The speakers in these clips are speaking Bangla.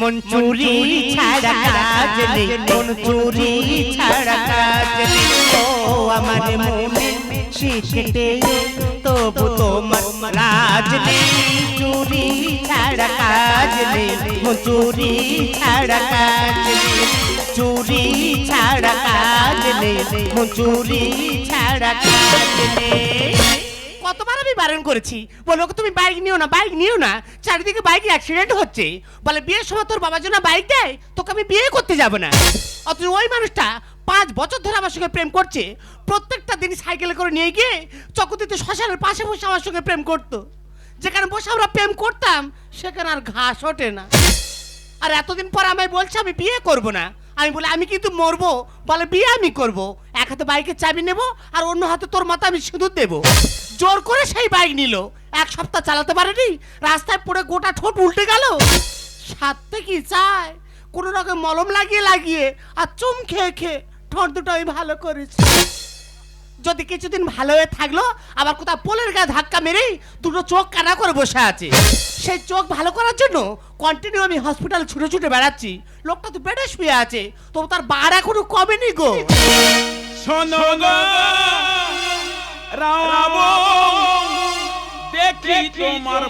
মন চুরি ছাড়া কাজ নেই। মন চুরি ছাড়া কাজ নেই। ও আমার মনে শিখতে তবু তোমার রাজ নেই। চুরি ছাড়া কাজ নেই। মন চুরি ছাড়া কাজ নেই। চুরি ছাড়া কাজ নেই। মন চুরি ছাড়া কাজ নেই। কতবার আমি বারণ করেছি? বলো তুমি বাইক নিও না বাইক নিও না। চারিদিকে বাইক অ্যাক্সিডেন্ট হচ্ছে। বলে বিয়ের সময় তোর বাবার জন্য বাইক দেয়? তোকে আমি বিয়ে করতে যাব না। অথচ ওই মানুষটা পাঁচ বছর ধরে আমার সঙ্গে প্রেম করছে। প্রত্যেকটা দিন সাইকেলে করে নিয়ে গিয়ে চকুতিতে শ্মশানের পাশে বসে আমার সঙ্গে প্রেম করতো। যেখানে বসে আমরা প্রেম করতাম, সেখানে আর ঘাস ওঠে না। আর এতদিন পর আমায় বলছে, আমি বিয়ে করব না। আমি বলে, আমি কিন্তু মরবো। বলে, বিয়ে আমি করব। এক হাতে বাইকের চাবি নেব, আর অন্য হাতে তোর মাথা আমি সিঁদুর দেবো। জোর করে সেই বাইক নিল। এক সপ্তাহ চালাতে পারেনি, রাস্তায় পড়ে গোটা ঠোঁট উল্টে গেল। সাথে কি চায়? কোনো রকম মলম লাগিয়ে লাগিয়ে আর চুম খেয়ে খেয়ে ঠোঁট দুটো আমি ভালো করেছি। যদি কিছুদিন ভালো হয়ে থাকল, আবার কোথাও পোলের গায়ে ধাক্কা মেরেই দুটো চোখ কানা করে বসে আছে। সেই চোখ ভালো করার জন্য কন্টিনিউ আমি হসপিটাল ছুটে ছুটে বেড়াচ্ছি। লোকটা তো বেডে শুয়ে আছে, তবু তার বার এখনও কমেনি গো। শোনো রাম দেখি তোমার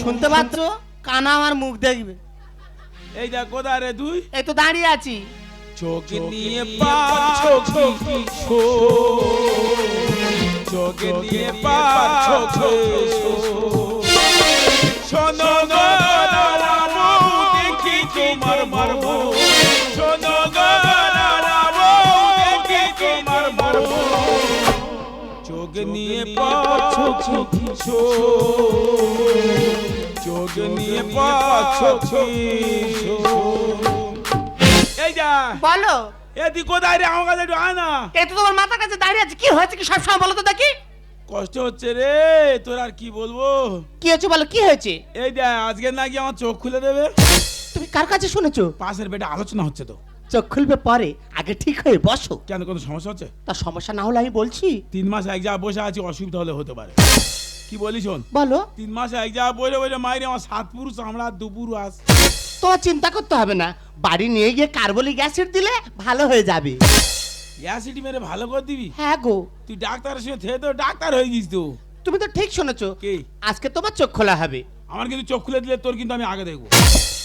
শুনতে পাচ্ছ? কানা আমার মুখ দেখবে। এই দেখ কোথায় রে তুই এই তো দাঁড়িয়ে আছি। চোখ নিয়ে পাচ্ছ চোখ নিয়ে পাচ্ছ শোনো গো রাম নিয়ে পাচ্ছ চোখ নিয়ে পাচ্ছ এই যা। বলো। এদি কোথায় রে? আমার কাছে একটু আয় না। এই তো তোমার মাথার কাছে দাঁড়িয়ে আছে। কি হয়েছে কি সবসময় বলো তো দেখি। কষ্ট হচ্ছে রে। তোর আর কি বলব? কি হয়েছে বলো কি হয়েছে? এই দেখ আজকে নাকি আমার চোখ খুলে দেবে। তুমি কার কাছে শুনেছো? পাশের বেডে আলোচনা হচ্ছে তো। চোখ খুলবে পরে আগে ঠিক হয়ে বসো। কেন কোনো সমস্যা হচ্ছে? তার সমস্যা না হলে আমি বলছি। তিন মাস এক জায়গায় বসে আছি অসুবিধা হলে হতে পারে। কি বলি শোন? বলো। তিন মাস এক জায়গায় বসে বসে মাইরে আমার সাত পুরুষ আমরা দু পুরুষ। তোমার চিন্তা করতে হবে না বাড়ি নিয়ে গিয়ে কার্বলিক অ্যাসিড দিলে ভালো হয়ে যাবে। অ্যাসিড মেরে ভালো করে দিবি? হ্যাঁ গো। তুই ডাক্তারের সঙ্গে থেকে তো ডাক্তার হয়ে গিয়েছিস তো। তুমি তো ঠিক শুনেছো কি? আজকে তোমার চোখ খোলা হবে। আমার কিন্তু চোখ খুলে দিলে তোর কিন্তু আমি আগে দেখব।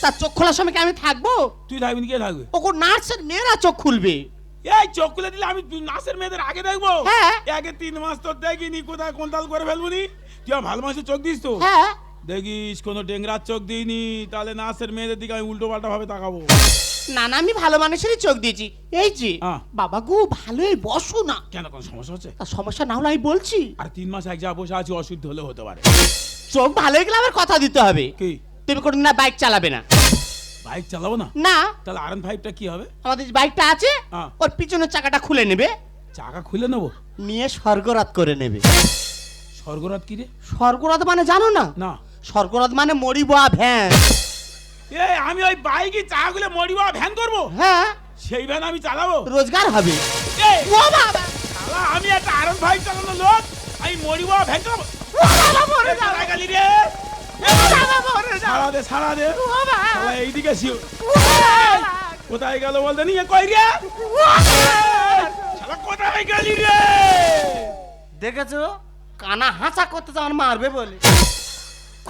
তার চোখ খোলার সময় কি আমি থাকব? তুই থাকবি না, কে থাকবে? ওকে নার্সের মেয়েরা চোখ খুলবে। এই চোখ খুলে দিলে আমি নাচের মেয়েদের আগে দেখব? হ্যাঁ। একে তিন মাস তোর দেখিনি কোথায় কোন তাল করে ফেলব নি? তুই আমার ভালো মাসে চোখ দিস তো? হ্যাঁ। দেখিস কোনো ডেংরার চোখ দিইনি তাহলে নাচের মেয়েদের দিকে আমি উল্টো পাল্টা ভাবে তাকাবো। না না আমি ভালো মানুষেরই চোখ দিয়েছি। এই যে হ্যাঁ। বাবা গো ভালোই বসো না। কেন কোনো সমস্যা হচ্ছে? তার সমস্যা না হলে আমি বলছি। আর তিন মাস এক জায়গায় বসে আছি অসুস্থ হলে হতে পারে। চোখ ভালো হয়ে গেলে আবার কথা দিতে হবে। কি? তুমি কোনো না বাইক চালাবে না। বাইক চালাবো না? না। তাহলে আর ফাইভটা কি হবে? আমাদের যে বাইকটা আছে হ্যাঁ। ওর পিছনের চাকাটা খুলে নেবে। চাকা খুলে নেব? নিয়ে স্বর্গরাত করে নেবে। স্বর্গরাত কি রে? স্বর্গরাত মানে জানো না? না। স্বর্গরাত মানে মরিবা ভ্যান। এই আমি ওই বাইকে চাকা খুলে মরিবা ভ্যান করব? হ্যাঁ। সেই ভ্যান আমি চালাবো। রোজগার হবে। এই ও বাবা। শালা, আমি একটা আরন ফাইভ চালানো লোক। আমি মরিবা ভ্যান চালাবো। ও বাবা মরে এ, যাবে শালা গালি রে? এ, বাবা মরে যাবে সারা দে সারা দে। ও বাবা। শালা এইদিকে শিও কোথায় গেল বলতে নিয়ে কই রে? শালা কোথায় গেলি রে? দেখেছ? কানা হাঁচা করতে আমার মারবে বলে।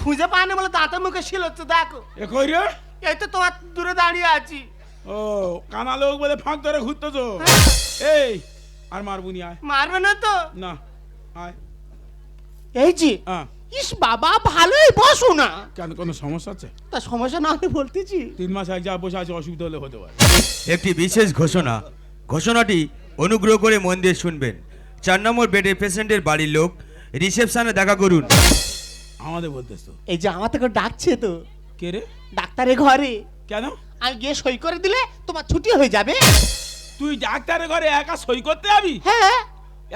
খুঁজে পায়নি বলে দাঁতে মুখে শিল হচ্ছে দেখো। এ কই রে? এই তো তোমার দূরে দাঁড়িয়ে আছি। ও কানা লোক বলে ফাঁক ধরে ঘুরতেছো? এই আর মারবুনি আয়। মারবে না তো? না আয়। এই যে হ্যাঁ। ইস বাবা ভালোই বসো না। কেন কোনো সমস্যা আছে? তা সমস্যা না হলে বলতেছি। তিন মাস এক জায়গায় বসে আছে অসুবিধা হলে হতে পারে। একটি বিশেষ ঘোষণা। ঘোষণাটি অনুগ্রহ করে মন দিয়ে শুনবেন। চার নম্বর বেডের পেশেন্টের বাড়ির লোক রিসেপশনে দেখা করুন। আমাদের বলতেছ? এই যে আমার থেকে ডাকছে তো। কে রে? ডাক্তারের ঘরে। কেন? আমি গিয়ে সই করে দিলে তোমার ছুটি হয়ে যাবে। তুই ডাক্তারের ঘরে একা সই করতে যাবি? হ্যাঁ।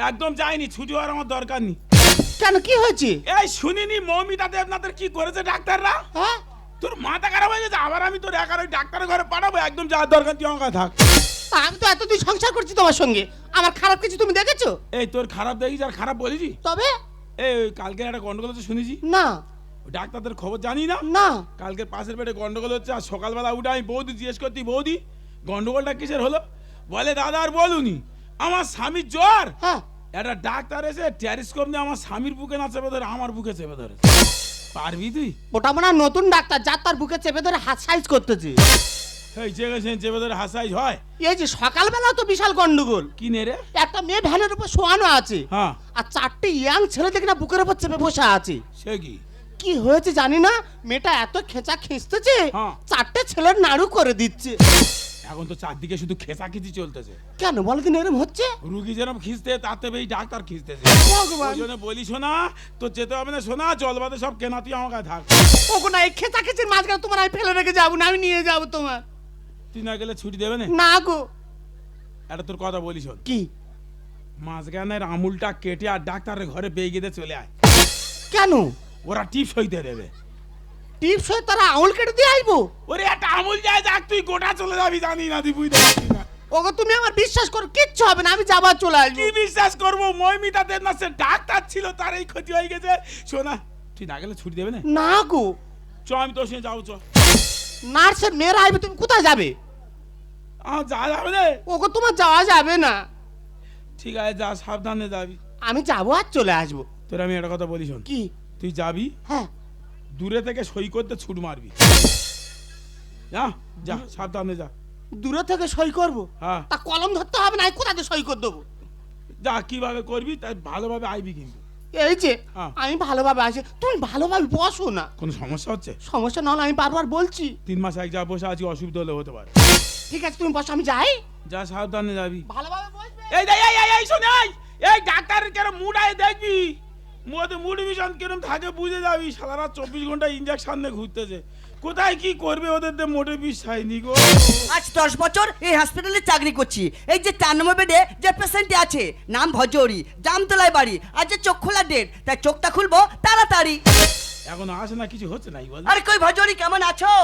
একদম যাইনি ছুটি হওয়ার আমার দরকার নেই। কেন কি হয়েছে? এই শুনিনি মৌমিতা দেবনাথের কি করেছে ডাক্তাররা? হ্যাঁ। তোর মাথা খারাপ হয়ে গেছে আবার আমি তোর একার ওই ডাক্তারের ঘরে পাঠাবো একদম যাওয়ার দরকার তুই আমার থাক। আমি তো এতদিন সংসার করছি তোমার সঙ্গে। আমার খারাপ কিছু তুমি দেখেছ? এই তোর খারাপ দেখিস আর খারাপ বলেছি তবে? এই ওই কালকে একটা গন্ডগোল তো শুনেছি? না। ডাক্তারদের খবর জানি না? না। কালকে পাশের বেডে গন্ডগোল হচ্ছে আর সকালবেলা উঠে আমি বৌদি জিজ্ঞেস করতি বৌদি গন্ডগোলটা কিসের হলো? বলে দাদা আর বলুনি আমার স্বামীর জ্বর। হ্যাঁ। একটা ডাক্তার এসে ট্যারিস্কোপ নিয়ে আমার স্বামীর বুকে না চেপে ধরে আমার বুকে চেপে ধরে পারবি তুই? ওটা মনে নতুন ডাক্তার যার তার বুকে চেপে ধরে হাত সাইজ করতেছে। এই চেপে চেপে ধরে হাসাইজ হয়। এই যে সকালবেলা তো বিশাল গন্ডগোল। কি নে রে? একটা মেয়ে ভ্যানের উপর শোয়ানো আছে। হ্যাঁ। আর চারটে ইয়াং ছেলে দেখি না বুকের উপর চেপে বসে আছে। সে কি? কি হয়েছে জানি না। মেয়েটা এত খেঁচা খিঁচতেছে হ্যাঁ। চারটে ছেলের নাড়ু করে দিচ্ছে। এখন তো চারদিকে শুধু খেসাখিচি চলতেছে। কেন বলো দিন এরম হচ্ছে? রুগী যেরকম খিঁচতে থেকে এই ডাক্তার খিঁচতেছে। ওই জন্য বলি শোনা তো যেতে হবে না শোনা জলবাদে সব কেনা তুই আমার কাছে থাক ওগো না এই খেঁচা খিচির মাঝখানে তোমার আমি ফেলে রেখে যাব না আমি নিয়ে যাব তোমার। তুই না গেলে ছুটি দেবে না। না গো। এটা তোর কথা বলি শোন। কি? মাঝখানের আমুলটা কেটে আর ডাক্তারের ঘরে বেগে দিয়ে চলে আয়। কেন? ওরা টিপস হইতে দেবে। টিপস হয়ে তারা আঙুল কেটে দিয়ে আইবো ওরে একটা আমুল যায় যাক তুই গোটা চলে যাবি জানি না তুই বুঝতে পারছিস না। ওগো তুমি আমার বিশ্বাস করো কিচ্ছু হবে না আমি যাবার চলে আসব। কি বিশ্বাস করব? ময়মিতা দেব না সে ডাক্তার ছিল তার এই ক্ষতি হয়ে গেছে। শোনা তুই না গেলে ছুটি দেবে না। না গো। চ আমি তোর সঙ্গে যাব চ। নার্সের মেয়েরা আইবে তুমি কোথায় যাবে? আমার যা যাবে রে ওগো তোমার যাওয়া যাবে না। ঠিক আছে যা সাবধানে যাবি। আমি যাব আর চলে আসব। তোর আমি একটা কথা বলি শোন। কি? তুই যাবি? হ্যাঁ। দূরে থেকে সই করতে ছুট মারবি। যা যা সাবধানে যা। দূরে থেকে সই করব? হ্যাঁ। তা কলম ধরতে হবে না কোথাতে সই করে দেবো? যা কীভাবে করবি তাই ভালোভাবে আইবি কিন্তু। এই যে হ্যাঁ। আমি ভালোভাবে আসি তুমি ভালোভাবে বসো না। কোনো সমস্যা হচ্ছে? সমস্যা না হলে আমি বারবার বলছি। তিন মাস এক জায়গায় বসে আছি অসুবিধা হলে হতে পারে। ঠিক আছে তুমি বসো আমি যাই। যা সাবধানে যাবি। ভালোভাবে বসবে। এই দেখ এই এই এই শোন এই এই ডাক্তারের কেন মুড আয় দেখবি? মুখে মুড ভিশন কিরম থাকে বুঝে যাবি। সারা চব্বিশ ঘণ্টা ইঞ্জেকশন নিয়ে ঘুরতেছে। কোথায় কি করবে ওদের দিয়ে মোটে বিশ্বাস নি গো। আজ দশ বছর এই হসপিটালে চাকরি করছি। এই যে চার নম্বর বেডে যে পেশেন্টটি আছে নাম ভজরি জামতলায় বাড়ি আর যে চোখ খোলা ডেট তাই চোখটা খুলবো তাড়াতাড়ি। এখন আসে না কিছু হচ্ছে নাই বল। আরে কই ভজরি কেমন আছো?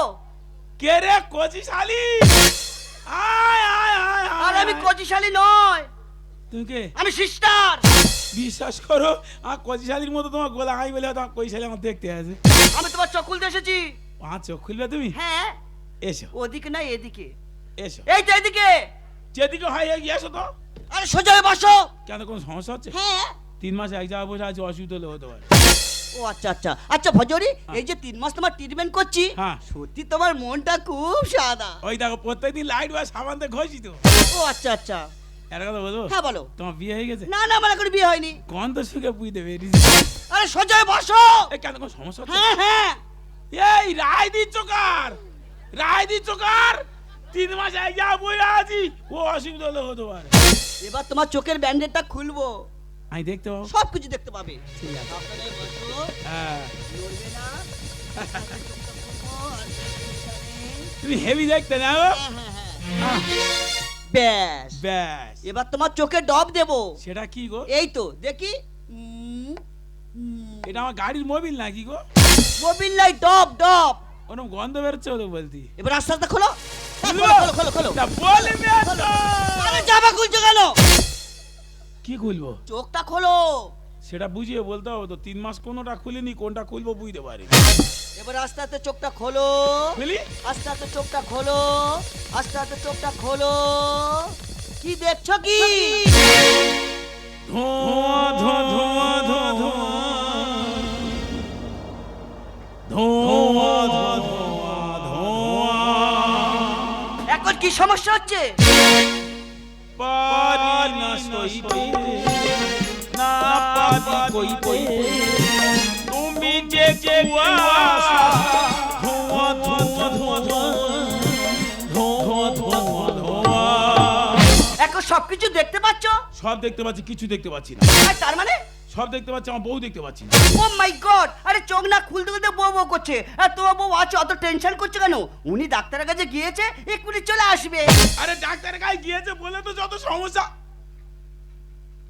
কে রে কচি শালি? আয় আয় আয় আর আমি। কচিশালী নয়। তুমি কে? আমি সিস্টার। বিশ্বাস করো আর কচি শালির মতো তোমার গোলা আই বলে তোমার কই আমার দেখতে আছে আমি তোমার চোখ খুলতে এসেছি। পাঁচ চোখ খুলবে তুমি? হ্যাঁ। এসো। ওদিকে না এদিকে। এসো। এই তো এদিকে। যেদিকে হয় এগিয়ে এসো তো। আরে সোজা হয়ে বসো। কেন কোনো সমস্যা হচ্ছে? হ্যাঁ। তিন মাস এক জায়গায় বসে আছে অসুবিধা হলে হতে পারে। ও আচ্ছা আচ্ছা। আচ্ছা ভজরি এই যে তিন মাস তোমার ট্রিটমেন্ট করছি হ্যাঁ। সত্যি তোমার মনটা খুব সাদা। ওই দেখো প্রত্যেকদিন লাইট বা সাবান দিয়ে ঘষি তো। ও আচ্ছা আচ্ছা। একটা কথা বলব হ্যাঁ বলো। তোমার বিয়ে হয়ে গেছে? না না আমার এখন বিয়ে হয়নি। গন্ধ শুকে বুঝতে পেরেছি আরে বসো। এই কেন কোনো সমস্যা হচ্ছে? হ্যাঁ হ্যাঁ। এই রায় দিচ্ছ কার? রায় দিচ্ছ কার? তিন মাস এক যা বইরা আছি ও অসুবিধা হলে হতে পারে। এবার তোমার চোখের ব্যান্ডেডটা খুলবো। আমি দেখতে পাবো। সব কিছু দেখতে পাবে। ঠিক আছে। সাবধানে বসো, হ্যাঁ। নড়বে না। তুমি হেভি দেখতে না? হ্যাঁ, হ্যাঁ, হ্যাঁ। ব্যাস। ব্যাস। এবার তোমার চোখে ডব দেবো। সেটা কি গো? এই তো দেখি। এটা আমার গাড়ির মোবিল নাকি গো? মোবিল নাই ডব ডব। ওরকম গন্ধ বেরোচ্ছে ওদের বলতি। এবার আস্তে আস্তে খোলো। খোলো। খোলো খোলো। আরে জামা খুলছো কেন? কি খুলবো? চোখটা খোলো। সেটা বুঝিয়ে বলতে হবে তো তিন মাস কোনোটা খুলিনি কোনটা খুলবো বুঝতে পারি এবার আস্তে আস্তে চোখটা খোলো। খুলি? আস্তে আস্তে চোখটা খোলো। আস্তে আস্তে চোখটা খোলো। কি দেখছ কি? ধোয়া ধোয়া ধোয়া ধোয়া। ধোয়া ধোয়া ধোয়া ধোয়া। এখন কি সমস্যা হচ্ছে? পারি না সইতে না কইতে তুমি যে কুয়াশা ধোঁয়া ধোঁয়া ধোঁয়া ধোঁয়া ধোঁয়া ধোঁয়া এখন সবকিছু দেখতে পাচ্ছ? সব দেখতে পাচ্ছি কিছু দেখতে পাচ্ছি না। আর তার মানে? সব দেখতে পাচ্ছি আমার বউ দেখতে পাচ্ছি ও মাই গড আরে চোখ না খুলতে খুলতে বউ বউ করছে। আর তোমার বউ আছে অত টেনশন করছে কেন? উনি ডাক্তারের কাছে গিয়েছে এক্ষুনি চলে আসবে। আরে ডাক্তারের কাছে গিয়েছে বলে তো যত সমস্যা।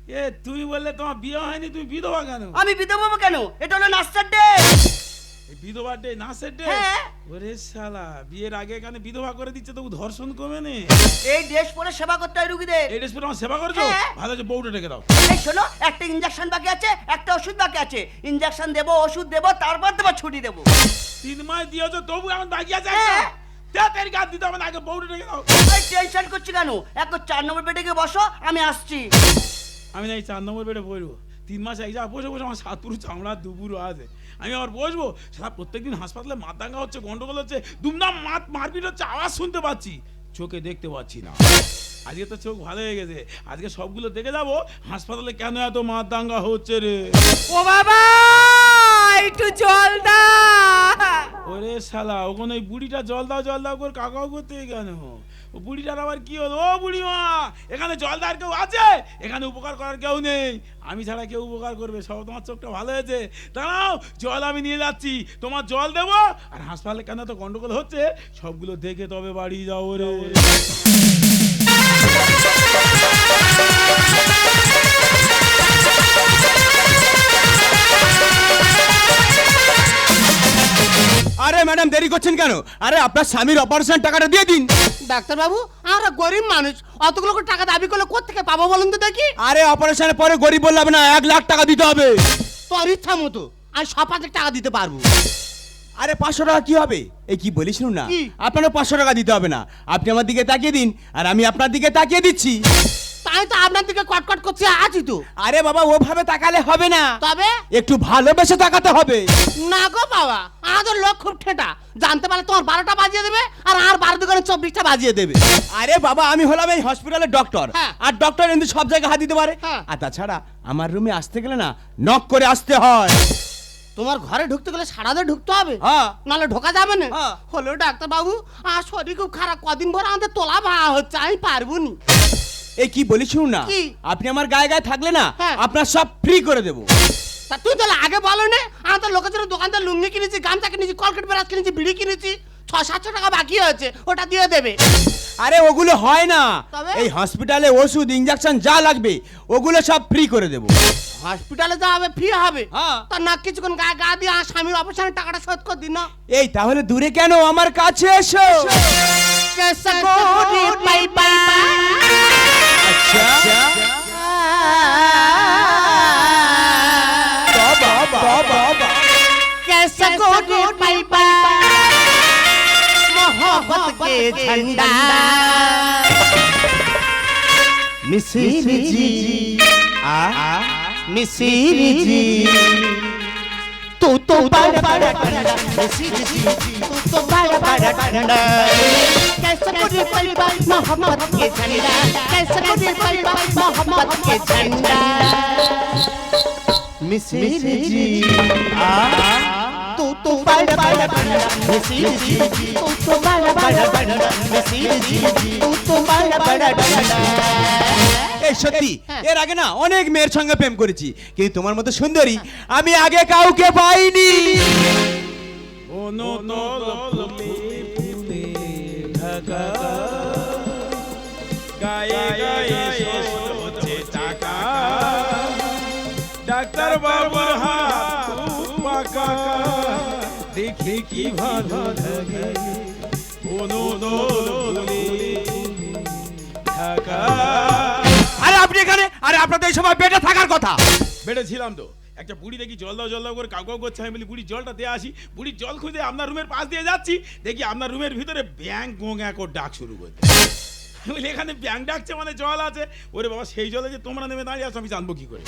এ তুমি বললে তোমার বিয়ে হয়নি তুমি বিধবা কেন? আমি বিধবা কেন? এটা হলো নাস্তার ডে বিধবা ডে নাচের ডে। ওরে শালা বিয়ের আগে এখানে বিধবা করে দিচ্ছে তবু ধর্ষণ কমে নে। এই ড্রেস পরে সেবা করতে হয় রুগীদের। এই ড্রেস পরে আমার সেবা করছ? হ্যাঁ। ভালো আছে বউটা ডেকে দাও। এই শোনো একটা ইঞ্জেকশন বাকি আছে একটা ওষুধ বাকি আছে। ইঞ্জেকশন দেবো ওষুধ দেবো তারপর দেবো ছুটি দেবো। তিন মাস দিয়েছ তবু এখন বাকি আছে হ্যাঁ। তেল গাছ দিতে হবে না আগে বউটা ডেকে দাও। টেনশন করছি কেন? এখন চার নম্বর বেডে গিয়ে বসো আমি আসছি। আমি না এই চার নম্বর বেডে বসবো তিন মাস এক জায়গায় বসে বসে আমার সাত পুরো চামড়া দুপুরও আছে। আমি আবার বসবো, সারা প্রত্যেকদিন হাসপাতালে মাতাঙ্গা হচ্ছে, গন্ডগোল হচ্ছে, দুমদাম মাত মারপিট হচ্ছে, আওয়াজ শুনতে পাচ্ছি, চোখে দেখতে পাচ্ছি না। আজকে তো চোখ ভালো হয়ে গেছে, আজকে সবগুলো দেখে যাব, হাসপাতালে কেন এত মাতাঙ্গা হচ্ছে রে? ও বাবা, একটু জল দা। ওরে শালা, ওখানে ওই বুড়িটা জল দাও জল দাও করে কাকাও করতে কেন? ও বুড়িটার আবার কি হলো? ও বুড়ি মা এখানে জল দেওয়ার কেউ আছে? এখানে উপকার করার কেউ নেই। আমি ছাড়া কেউ উপকার করবে, সব তোমার চোখটা ভালো হয়েছে। দাঁড়াও, জল আমি নিয়ে যাচ্ছি, তোমার জল দেবো? আর হাসপাতালে কেন তো গন্ডগোল হচ্ছে? সবগুলো দেখে তবে বাড়ি যাও রে আরে ম্যাডাম দেরি করছেন কেন? আরে আপনার স্বামীর অপারেশন টাকাটা দিয়ে দিন। ডাক্তারবাবু আমরা গরিব মানুষ। অতগুলো করে টাকা দাবি করলে কোথেকে পাবো বলুন তো দেখি? আরে অপারেশনের পরে গরিব বললে হবে না এক লাখ টাকা দিতে হবে। তোর ইচ্ছা মতো আমি সব পাঁচেক টাকা দিতে পারব। আরে পাঁচশো টাকা কি হবে? এই কি বলি শুনুন না? আপনারও পাঁচশো টাকা দিতে হবে না। আপনি আমার দিকে তাকিয়ে দিন আর আমি আপনার দিকে তাকিয়ে দিচ্ছি। তাই তো আপনার দিকে কটকট করছে আছি তো। আরে বাবা ওভাবে তাকালে হবে না। তবে? একটু ভালোবেসে তাকাতে হবে। না গো বাবা আমাদের লোক খুব ঠেটা। জানতে পারলে তোমার বারোটা বাজিয়ে দেবে আর আর বারো দোকানে চব্বিশটা বাজিয়ে দেবে। আরে বাবা আমি হলাম এই হসপিটালের ডক্টর হ্যাঁ। আর ডক্টর কিন্তু সব জায়গায় হাত দিতে পারে। হ্যাঁ। আর তাছাড়া আমার রুমে আসতে গেলে না নক করে আসতে হয়। তোমার ঘরে ঢুকতে গেলে সারা দিয়ে ঢুকতে হবে? হ্যাঁ। নাহলে ঢোকা যাবে না। হলো ডাক্তার বাবু আর শরীর খুব খারাপ কদিন ভরে আমাদের তোলা ভাড়া হচ্ছে আমি পারব নি। এই কি বলি শুনুন না? আপনি আমার গায়ে গায়ে থাকলে না হ্যাঁ। আপনার সব ফ্রি করে দেবো। তা তুই তাহলে আগে বলো না আমি তো লোকের দোকানদার লুঙ্গি কিনেছি গামছা কিনেছি কলকেট ব্রাশ কিনেছি বিড়ি কিনেছি ছ সাতশো টাকা বাকি আছে ওটা দিয়ে দেবে। আরে ওগুলো হয় না। তবে? এই হসপিটালে ওষুধ ইঞ্জেকশন যা লাগবে ওগুলো সব ফ্রি করে দেবো। হসপিটালে যা হবে ফ্রি হবে। হ্যাঁ। তা না কিছুক্ষণ গা গা দিয়ে আমার স্বামীর অপারেশনের টাকাটা শোধ করে দিন না। এই তাহলে দূরে কেন? আমার কাছে এসো। কেসা গৌরী পাই পাই। मोहब्बत के झंडा। मिसिर जी। आ? मिसिर जी। तू तो बड़ा बड़ा मिसिर जी। तू तो बड़ा बड़ा ठंडा कैसा गोरी पाई मोहब्बत के झंडा कैसा गोरी पाई मोहब्बत के झंडा मिसिर जी आ तू तो बड़ा बड़ा ठंडा मिसिर जी तू तो बड़ा बड़ा ठंडा मिसिर जी तू तो बड़ा बड़ा ठंडा এই সত্যি হ্যাঁ। এর আগে না অনেক মেয়ের সঙ্গে প্রেম করেছি কিন্তু তোমার মতো সুন্দরী আমি আগে কাউকে পাইনি অনুতলপে ফুলে ঢাকা। গায়ে গায়ে শোষণ হচ্ছে টাকা। ডাক্তার বাবুর হাত খুব পাকা। দেখে কি ভালো লাগে। অনুতলপে ঢাকা। আরে আপনি এখানে? আরে আপনাদের এই সময় বেডে থাকার কথা। বেটে ছিলাম তো। একটা বুড়ি দেখি জল দাও জল দাও করে কাউ কাউ করছে। আমি বলি বুড়ি জলটা দিয়ে আসি। বুড়ি জল খুঁজে আপনার রুমের পাশ দিয়ে যাচ্ছি। দেখি আপনার রুমের ভিতরে ব্যাং গোঙা করে ডাক শুরু করছে। আমি বলি এখানে ব্যাং ডাকছে মানে জল আছে? ওরে বাবা সেই জলে যে তোমরা নেমে দাঁড়িয়ে আছো আমি জানব কি করে?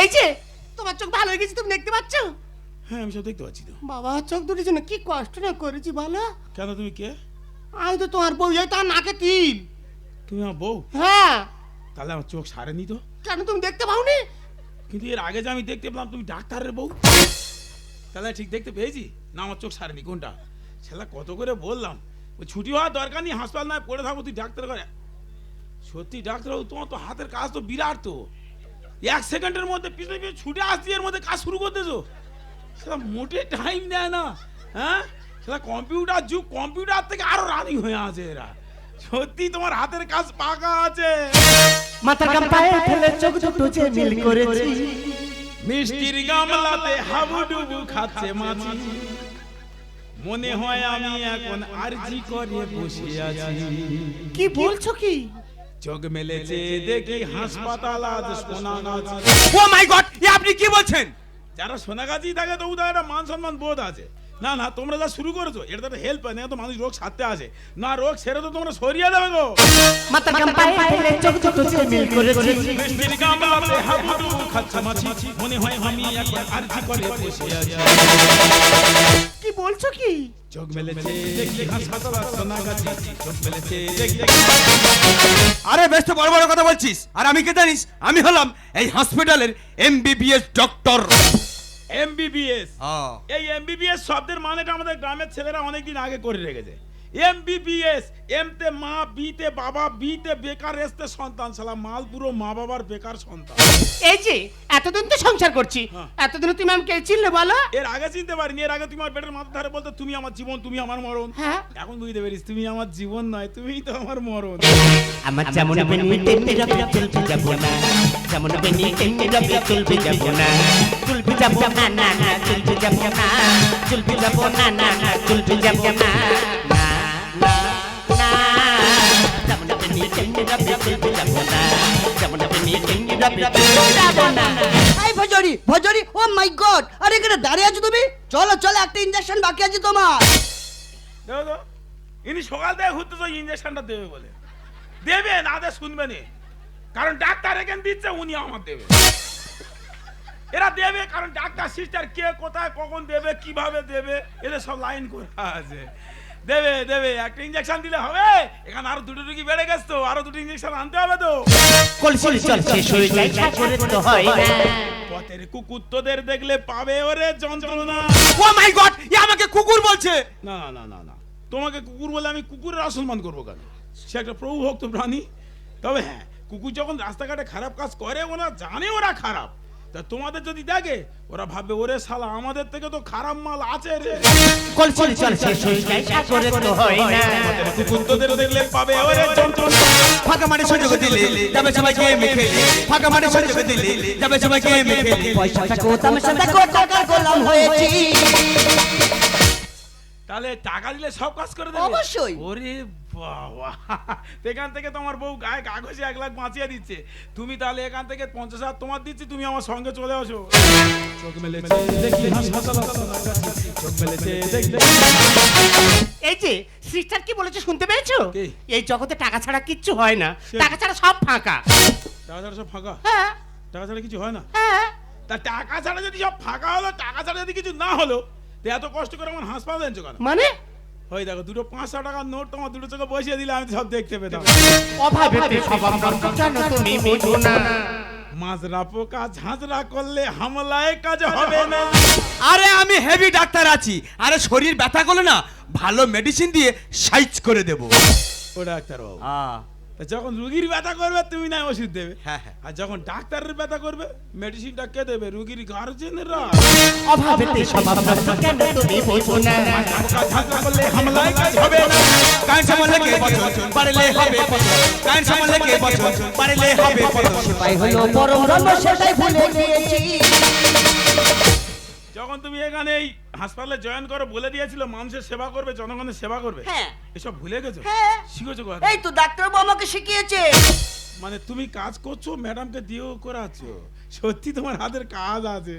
এই যে তোমার চোখ ভালো হয়ে গেছে তুমি দেখতে পাচ্ছ? হ্যাঁ আমি সব দেখতে পাচ্ছি তো। বাবা চোখ দুটির জন্য কি কষ্ট না করেছি বলো। কেন তুমি কে? আমি তো তোমার বউ যাই তার নাকে তিল। তুমি আমার বউ? হ্যাঁ। তাহলে আমার চোখ সারেনি তো? কেন তুমি দেখতে পাওনি? কিন্তু এর আগে যে আমি দেখতে পেলাম, তুমি ডাক্তারের বউ। তাহলে ঠিক দেখতে পেয়েছি? না, আমার চোখ সারেনি। কোনটা? ছেলে, কত করে বললাম। ওই ছুটি হওয়ার দরকার নেই, হাসপাতাল নয়, পড়ে থাকব তুই ডাক্তার করে সত্যি ডাক্তারবাবু তোমার তো হাতের কাজ তো বিরাট তো। এক সেকেন্ডের মধ্যে, পিছনে পিছনে ছুটে আসছি, এর মধ্যে কাজ শুরু করতেছো। সেটা মোটে টাইম দেয় না হ্যাঁ? সেটা কম্পিউটার যুগ, কম্পিউটার থেকে আরও রানিং হয়ে আছে এরা। সত্যি তোমার হাতের কাজ পাকা আছে। মাথা কাঁপায় ফেলে চোখ দুটো যে মিল করেছি। মিষ্টির গামলাতে হাবুডুবু খাচ্ছে মাছি। মনে হয় আমি এখন আরজি করে বসে আছি। কি বলছো কি? চোখ মেলেছে দেখি হাসপাতাল আজ সোনাগাছি ও মাই গড এ আপনি কি বলছেন? যারা সোনাগাছি থাকে তো একটা মান সম্মান বোধ আছে। না না তোমরা যা শুরু করেছ এটা তো একটা হেল্প হয় না তো মানুষ রোগ সারতে আসে না রোগ সেরে তো তোমরা সরিয়ে দেবে গো মাথা গাম পায়ে ফেলে চোখ চোখ চোখ মিল করেছি মিষ্টির গামলাতে হাবুডু খাচ্ছে মাছি মনে হয় আমি এখন আরজি করে বসে আছি কি বলছো কি চোখ মেলেছে দেখি চোখ মেলেছে দেখি আরে বেশ তো বড় বড় কথা বলছিস আর আমি কে জানিস আমি হলাম এই হসপিটালের এমবিবিএস ডক্টর এমবিবিএস এই এমবিবিএস শব্দের মানেটা আমাদের গ্রামের ছেলেরা অনেকদিন আগে করে রেখেছে। এমবিবিএস এম তে মা বি তে বাবা বি তে বেকার এস তে সন্তান শালা মাল পুরো মা বাবার বেকার সন্তান। এই যে এতদিন তো সংসার করছি। হ্যাঁ। এতদিন তুমি আমাকে চিনলে বলো। এর আগে চিনতে পারিনি এর আগে তুমি আমার পেটের মাথা ধারে বলতো তুমি আমার জীবন তুমি আমার মরণ। হ্যাঁ। এখন বুঝতে পারিস তুমি আমার জীবন নয় তুমিই তো আমার মরণ। আমার যেমন বেনি তেমনি রবে চলবে যাব না। যেমন বেনি তেমনি রবে চলবে যাব না। চলবে যাব না না না চলবে যাব না। চলবে যাব না না না চলবে যাব না। না। রবে যাব না রবে না এই ভজরি ভজরি ও মাই গড আরে এখানে দাঁড়িয়ে আছো তুমি চলো চলো একটা ইনজেকশন বাকি আছে তোমার ইনি সকাল থেকে ঘুরতে তো ইঞ্জেকশনটা দেবে বলে দেবে না দে শুনবে নি কারণ ডাক্তার এখানে দিচ্ছে উনি আমার দেবে এরা দেবে কারণ ডাক্তার সিস্টার কে কোথায় কখন দেবে কীভাবে দেবে এদের সব লাইন করা আছে দেবে দেবে একটা ইঞ্জেকশন দিলে হবে। এখানে আরও দুটো রুগী বেড়ে গেছে তো আরও দুটো ইঞ্জেকশন আনতে হবে তো। কলসি শুয়ে যাই ঠাকুরে তো হয়। না পথের কুকুর তোদের দেখলে পাবে ওরে যন্ত্রণা। ও মাই গড এ আমাকে কুকুর বলছে। না না না না না। তোমাকে কুকুর বলে আমি কুকুরের অসম্মান করব কেন? সে একটা প্রভু ভক্ত প্রাণী। তবে হ্যাঁ কুকুর যখন রাস্তাঘাটে খারাপ কাজ করে ওরা জানে ওরা খারাপ। তা তোমাদের যদি দেখে ওরা ভাববে ওরে শালা আমাদের থেকে তো খারাপ মাল আছে রে চলছে যাই ঠাকুরে তো হয় না দেখলে পাবে ওরে যন্ত্রণা ফাঁকা মাঠে সুযোগ দিলে যাবে সবাই গেমে খেলে ফাঁকা মাঠে সুযোগ দিলে যাবে সবাই গেমে খেলে পয়সা থাকো তামাশা থাকো টাকার গোলাম হয়েছি তাহলে টাকা দিলে সব কাজ করে দেবে অবশ্যই। ওরে বাবা। এখান থেকে তোমার বউ গায়ে কাগজে এক লাখ বাঁচিয়ে দিচ্ছে। তুমি তাহলে এখান থেকে পঞ্চাশ হাজার তোমার দিচ্ছি তুমি আমার সঙ্গে চলে আসো। এই যে সিস্টার কি বলেছে শুনতে পেয়েছ? এই জগতে টাকা ছাড়া কিচ্ছু হয় না। টাকা ছাড়া সব ফাঁকা। টাকা ছাড়া সব ফাঁকা? হ্যাঁ। টাকা ছাড়া কিছু হয় না? হ্যাঁ। তা টাকা ছাড়া যদি সব ফাঁকা হলো টাকা ছাড়া যদি কিছু না হলো তো এত কষ্ট করে আমার হাসপাতাল এনেছো কেন? মানে? ওই দেখো দুটো পাঁচশো টাকার নোট তোমার দুটো চোখে বসিয়ে দিলে আমি সব দেখতে পেতাম। অভাবেতে তুমি না। মাজরা পোকা ঝাঁঝরা করলে হামলায় কাজ হবে না। আরে আমি হেভি ডাক্তার আছি। আরে শরীর ব্যথা করলে না ভালো মেডিসিন দিয়ে সাইজ করে দেবো। ও ডাক্তার বাবু তা যখন রুগীর ব্যথা করবে তুমি না ওষুধ দেবে। হ্যাঁ, হ্যাঁ। আর যখন ডাক্তারের ব্যথা করবে মেডিসিনটা কে দেবে? রুগীর গার্জেনরা অভাবেতে স্বভাব নষ্ট কেন তুমি বোঝো না? পোকা করলে হামলায় কাজ হবে না। কান সামলে কে বছর পারলে হবে কান সামলে কে বছর পারলে হবে পতন হলো পরম ধর্ম সেটাই ভুলে গিয়েছি যখন তুমি এখানে এই হাসপাতালে জয়েন করো বলে দিয়েছিল মানুষের সেবা করবে জনগণের সেবা করবে। হ্যাঁ। এসব ভুলে গেছো? হ্যাঁ। শিখেছো কোথা এই? তো ডাক্তারবাবু আমাকে শিখিয়েছে। মানে তুমি কাজ করছ ম্যাডামকে দিয়েও করাচ্ছ। সত্যি তোমার হাতের কাজ আছে।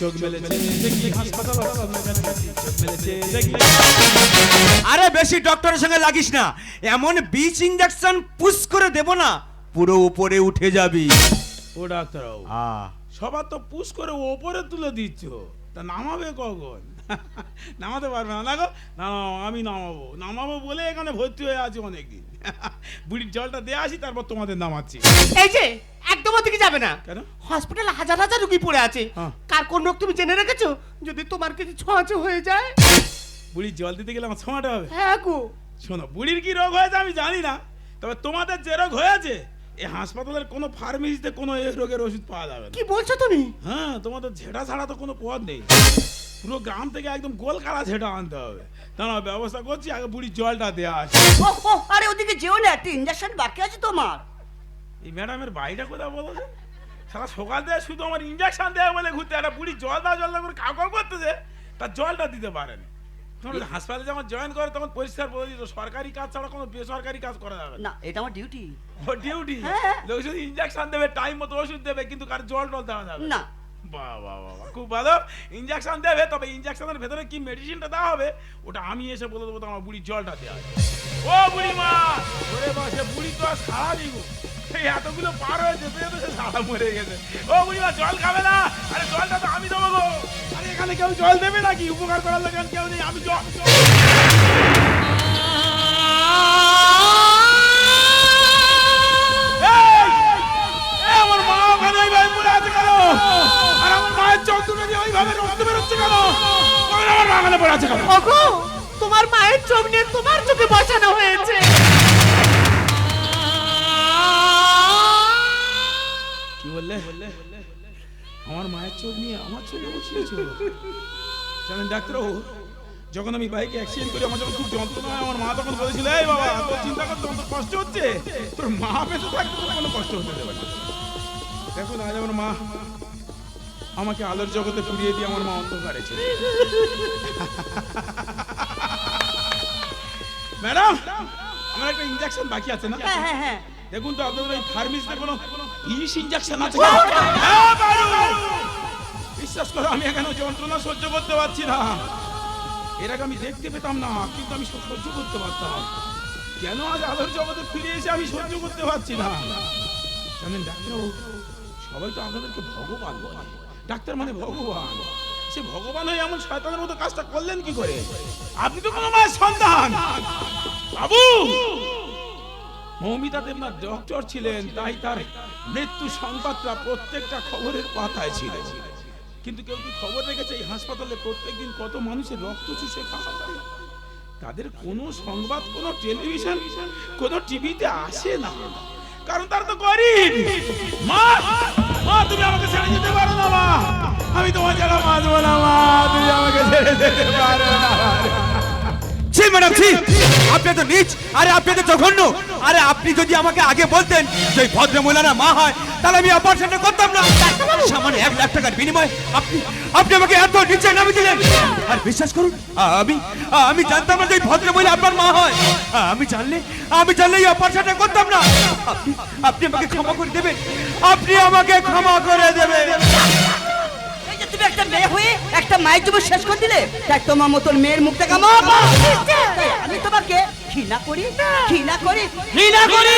চোখ মেলেছে দেখলি হাসপাতাল আরে বেশি ডক্টরের সঙ্গে লাগিস না। এমন বিচ ইঞ্জেকশন পুশ করে দেব না পুরো উপরে উঠে যাবি। ও ডাক্তার সবার তো পুশ করে ওপরে তুলে দিচ্ছ। তা নামাবে কখন? নামাতে পারবে না। গো না আমি নামাবো। নামাবো বলে এখানে ভর্তি হয়ে আছি অনেকদিন। বুড়ির জলটা দিয়ে আসি তারপর তোমাদের নামাচ্ছি। এই যে একদম ওদিকে যাবে না। কেন? হসপিটালে হাজার হাজার রুগী পড়ে আছে। হ্যাঁ। কার কোন রোগ তুমি জেনে রেখেছো? যদি তোমার কিছু ছোঁয়াচে হয়ে যায়। বুড়ির জল দিতে গেলে আমার সময়টা হবে। হ্যাঁ গো। শোনো বুড়ির কি রোগ হয়েছে আমি জানি না। তবে তোমাদের যে রোগ হয়েছে এই হাসপাতালের কোনো ফার্মেসিতে কোনো এই রোগের ওষুধ পাওয়া যাবে না। কি বলছো তুমি? হ্যাঁ তোমাদের ঝেঁটা ছাড়া তো কোনো পথ নেই। পুরো গ্রাম থেকে একদম গোল কালা ঝেঁটা আনতে হবে। দাঁড়াও ব্যবস্থা করছি আগে বুড়ির জলটা দেওয়া আছে। ও ও আরে ওদিকে যেও না একটা ইনজেকশন বাকি আছে তোমার। এই ম্যাডামের বাড়িটা কোথায় বলো সারা সকাল থেকে শুধু আমার ইঞ্জেকশন দেওয়া বলে ঘুরতে একটা বুড়ি জল দাও জল দাও করে কাউ করতেছে তার জলটা দিতে পারেনি। তোমরা হাসপাতালে যখন জয়েন করে তখন পরিষ্কার বলে দিত সরকারি কাজ ছাড়া কোনো বেসরকারি কাজ করা যাবে না। এটা আমার ডিউটি ও ডিউটি হ্যাঁ। লোক শুধু ইনজেকশন দেবে টাইম মতো ওষুধ দেবে কিন্তু কার জল টল দেওয়া যাবে না। বাহ বাহ, খুব ভালো। ইঞ্জেকশন দেবে তবে ইঞ্জেকশনের ভেতরে কি মেডিসিনটা দেওয়া হবে ওটা আমি এসে বলে দেবো আমার বুড়ি জলটা দেওয়া ও বুড়ি মা ওরে মা সে বুড়ি তো আর সারা দিব এতগুলো পার হয়ে যেতে যেতে সে সারা মরে গেছে। ও বুড়ি মা জল খাবে না? আরে জলটা তো আমি দেবো গো। আরে এখানে কেউ জল দেবে নাকি? উপকার করার লোক কেউ নেই। আমি জল পড়ে আছে কেন ওগো তোমার মায়ের চোখ নিয়ে তোমার চোখে বসানো হয়েছে। কি বললে? আমার মায়ের চোখ নিয়ে আমার চোখে বসিয়েছো জানেন ডাক্তারবাবু যখন আমি বাইকে অ্যাক্সিডেন্ট করি আমার যখন খুব যন্ত্রণা হয় আমার মা তখন বলেছিল এই বাবা তোর চিন্তা করতে তোর কষ্ট হচ্ছে। তোর মা বেঁচে থাকতে কোনো কষ্ট হতে দেবে না। দেখুন আজ আমার মা আমাকে আলোর জগতে ফিরিয়ে দিয়ে আমার মা অন্ধকারে ছিল। ম্যাডাম আমার একটা ইঞ্জেকশন বাকি আছে না? হ্যাঁ হ্যাঁ হ্যাঁ। দেখুন তো আপনাদের ওই ফার্মেসিতে কোনো ইংলিশ ইনজেকশন আছে? হ্যাঁ! বিশ্বাস করো আমি এখানে যন্ত্রণা সহ্য করতে পারছি না। এর আগে আমি দেখতে পেতাম না কিন্তু আমি সহ্য করতে পারতাম। কেন আজ আলোর জগতে ফিরে এসে আমি সহ্য করতে পারছি না? জানেন ডাক্তারবাবু সবাই তো আপনাদেরকে ভগবান বলে। ডাক্তার মানে ভগবান। সে ভগবান হয়ে এমন শয়তানের মতো কাজটা করলেন কি করে? আপনি তো কোনো মায়ের সন্তান। বাবু! মৌমিতা দেবনাথ ডক্টর ছিলেন, তাই তার মৃত্যু সংবাদটা প্রত্যেকটা খবরের পাতায় ছিল। কিন্তু কেউ কি খবর রেখেছে এই হাসপাতালে প্রত্যেকদিন কত মানুষের রক্ত চুষে খাওয়া? তাদের কোনো সংবাদ, কোনো টেলিভিশন, কোনো টিভিতে আসে না। কারণ তার তো গরিব। মা! মা তুমি আমাকে ছেড়ে যেতে পারো না, মা। আমি তোমার যারা বাঁচবো না মা। তুমি আমাকে ছেড়ে যেতে পারো না ছি, ম্যাডাম, ছি। আপনি তো নিচ, আরে আপনি তো জঘন্য। আরে আপনি যদি আমাকে আগে বলতেন যে ভদ্র মহিলারা মা হয়, তাহলে আমি অপারেশনটা করতাম না। সামান্য এক লাখ টাকার বিনিময়ে আপনি আপনি আমাকে এত নিচে নামিয়ে দিলেন। আর বিশ্বাস করুন, আমি আমি জানতাম না যে ভদ্র মহিলা আপনার মা হয়। আমি জানলে আমি জানলে এই অপারেশনটা করতাম না। আপনি আমাকে ক্ষমা করে দেবেন। আপনি আমাকে ক্ষমা করে দেবেন। তুমি একটা মেয়ে হয়ে একটা মায়ের জীবন শেষ করে দিলে তাই তোমার মতন মেয়ের মুখ থেকে আমি তোমাকে ঘৃণা করি ঘৃণা করি। ঘৃণা করি!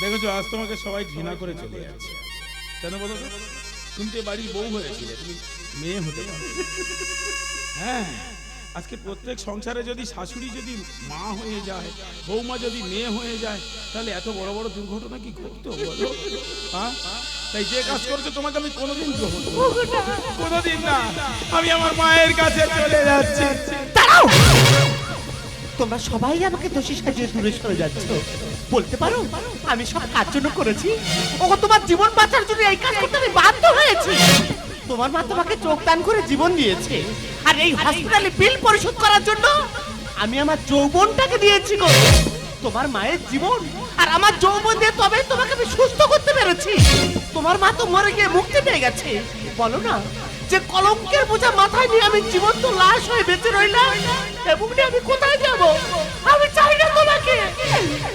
দেখেছ আজ তোমাকে সবাই ঘৃণা করে চলে যাচ্ছে। কেন বলো তুমি তো বাড়ির বউ হয়েছিলে তুমি মেয়ে হতে পারো। হ্যাঁ। আজকে প্রত্যেক সংসারে যদি শাশুড়ি যদি মা হয়ে যায়, বৌমা যদি মেয়ে হয়ে যায়, তাহলে এত বড় বড় দুর্ঘটনা কি ঘটতো বলো? হ্যাঁ? তাই যে কাজ করছ তোমাকে আমি কোনোদিন। কোনোদিন না। আমি আমার মায়ের কাছে চলে যাচ্ছি। তোমরা সবাই আমাকে দোষী সাজিয়ে দূরে সরে যাচ্ছ। বলতে পারো, আমি সব কার জন্য করেছি। ওগো তোমার জীবন বাঁচার জন্য এই কাজ করতে আমি বাধ্য হয়েছি। তোমার মা তোমাকে চোখ দান করে জীবন দিয়েছে। আর এই হসপিটালে বিল পরিশোধ করার জন্য আমি আমার যৌবনটাকে দিয়েছি গো। তোমার মায়ের জীবন। আর আমার যৌবন দিয়ে তবে তোমাকে আমি সুস্থ করতে পেরেছি। তোমার মা তো মরে গিয়ে মুক্তি পেয়ে গেছে। বলো না, যে কলঙ্কের বোঝা মাথায় নিয়ে আমি জীবন তো লাশ হয়ে বেঁচে রইলাম, এবং আমি কোথায় যাব? আমি চাই না তোমাকে।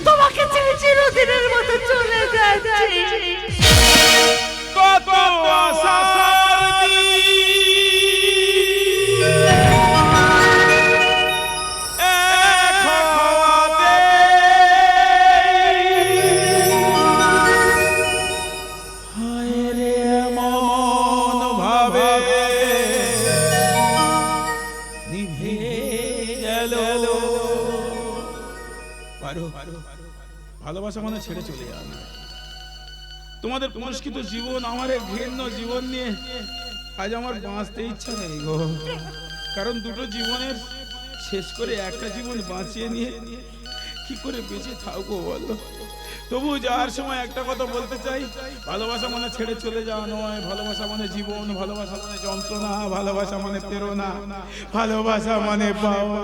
তোমাকে ছেড়ে চিরদিনের মতো চলে যাচ্ছি। কত আশার তোমাদের পুরস্কৃত জীবন, আমার এই ঘৃণ্য জীবন নিয়ে আজ আমার বাঁচতে ইচ্ছা নেই গো। কারণ দুটো জীবনের শেষ করে একটা জীবন বাঁচিয়ে নিয়ে কি করে বেঁচে থাকব বলো? তবু যাওয়ার সময় একটা কথা বলতে চাই। ভালোবাসা মানে ছেড়ে চলে যাওয়া নয়, ভালোবাসা মানে জীবন, ভালোবাসা মানে যন্ত্রণা, ভালোবাসা মানে প্রেরণা, ভালোবাসা মানে পাওয়া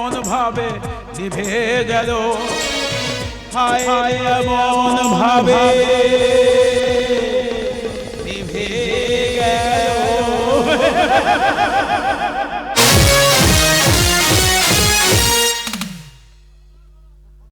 ভাবে নিভে গেল। হায় এমন ভাবে নিভে গেল।